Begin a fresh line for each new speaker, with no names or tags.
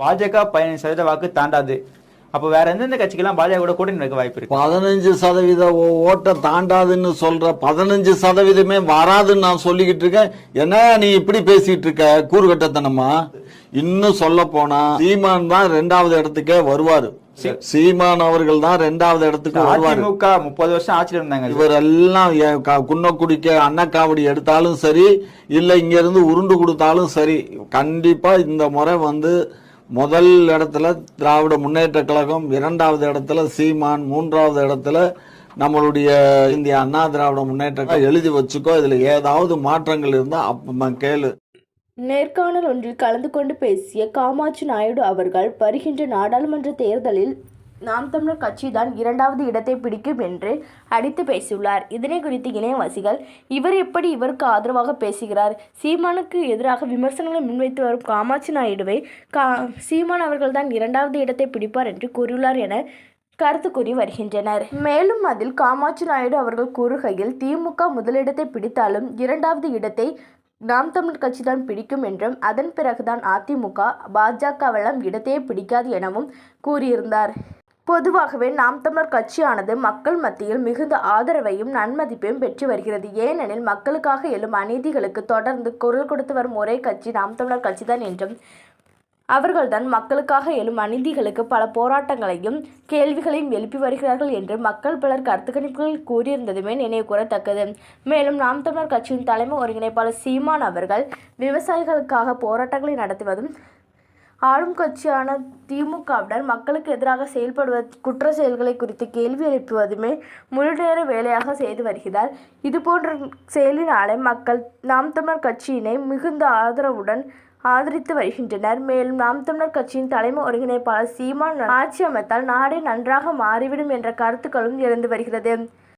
பாஜக பதினஞ்சு சதவீத வாக்கு தாண்டாது. அப்போ வேற எந்தெந்த கட்சிக்கெல்லாம் பாஜக கூட கூட்டணி வைக்க வாய்ப்பு இருக்கு?
பதினஞ்சு சதவீத ஓட்டை தாண்டாதுன்னு சொல்ற பதினஞ்சு சதவீதமே வராதுன்னு நான் சொல்லிக்கிட்டு இருக்கேன். என்ன நீ இப்படி பேசிட்டு இருக்க? கூறுகட்டத்தனமா? இன்னும் சொல்ல போனா சீமான் தான் ரெண்டாவது இடத்துக்கே வருவாரு. சீமான் அவர்கள் தான் ரெண்டாவது இடத்துக்கு வருவாரு.
முப்பது வருஷம் ஆட்சியில் இருந்தாங்க
இவரெல்லாம் எ- க- குன்னக்குடிக்க அன்னக்காவடி எடுத்தாலும் சரி இல்ல இங்க இருந்து உருண்டு கொடுத்தாலும் சரி கண்டிப்பா இந்த முறை வந்து முதல் இடத்துல திராவிட முன்னேற்ற கழகம் இரண்டாவது இடத்துல சீமான் மூன்றாவது இடத்துல நம்மளுடைய இந்திய அண்ணா திராவிட முன்னேற்ற கழகம். எழுதி வச்சுக்கோ இதில் ஏதாவது மாற்றங்கள் இருந்தால் அப்ப கேளு.
நேர்காணல் ஒன்றில் கலந்து கொண்டு பேசிய காமாட்சி நாயுடு அவர்கள் வருகின்ற நாடாளுமன்ற தேர்தலில் நாம் தமிழர் கட்சிதான் இரண்டாவது இடத்தை பிடிக்கும் என்று அடித்து பேசியுள்ளார். இதனை குறித்து இணையவாசிகள் இவர் எப்படி இவருக்கு ஆதரவாக பேசுகிறார்? சீமானுக்கு எதிராக விமர்சனங்களை முன்வைத்து வரும் காமாட்சி நாயுடுவை கா சீமான் அவர்கள்தான் இரண்டாவது இடத்தை பிடிப்பார் என்று கூறியுள்ளார் என கருத்து கூறி வருகின்றனர். மேலும் அதில் காமாட்சி நாயுடு அவர்கள் கூறுகையில் திமுக முதலிடத்தை பிடித்தாலும் இரண்டாவது இடத்தை நாம் தமிழ் கட்சி தான் பிடிக்கும் என்றும் அதன் பிறகுதான் அதிமுக பாஜகவெல்லாம் இடத்தையே பிடிக்காது எனவும் கூறியிருந்தார். பொதுவாகவே நாம் தமிழர் கட்சியானது மக்கள் மத்தியில் மிகுந்த ஆதரவையும் நன்மதிப்பையும் பெற்று வருகிறது. ஏனெனில் மக்களுக்காக எழும் அநீதிகளுக்கு தொடர்ந்து குரல் கொடுத்து வரும் ஒரே கட்சி நாம் தமிழர் கட்சிதான் என்றும் அவர்கள்தான் மக்களுக்காக எழும் அநீதிகளுக்கு பல போராட்டங்களையும் கேள்விகளையும் எழுப்பி வருகிறார்கள் என்று மக்கள் பலர் கருத்துக்கணிப்புகள் கூறியிருந்ததுமே நினைவு கூறத்தக்கது. மேலும் நாம் தமிழர் கட்சியின் தலைமை ஒருங்கிணைப்பாளர் சீமான் அவர்கள் விவசாயிகளுக்காக போராட்டங்களை நடத்துவதும் ஆளும் கட்சியான திமுகவுடன் மக்களுக்கு எதிராக செயல்படுவது குற்ற செயல்களை குறித்து கேள்வி எழுப்புவதுமே முழு நேர வேலையாக செய்து வருகிறார். இதுபோன்ற செயலினாலே மக்கள் நாம் தமிழர் கட்சியினை மிகுந்த ஆதரவுடன் ஆதரித்து வருகின்றனர். மேலும் நாம் தமிழர் கட்சியின் தலைமை ஒருங்கிணைப்பாளர் சீமான் ஆட்சி அமைத்தால் நாடே நன்றாக மாறிவிடும் என்ற கருத்துக்களும் எழுந்து வருகிறது.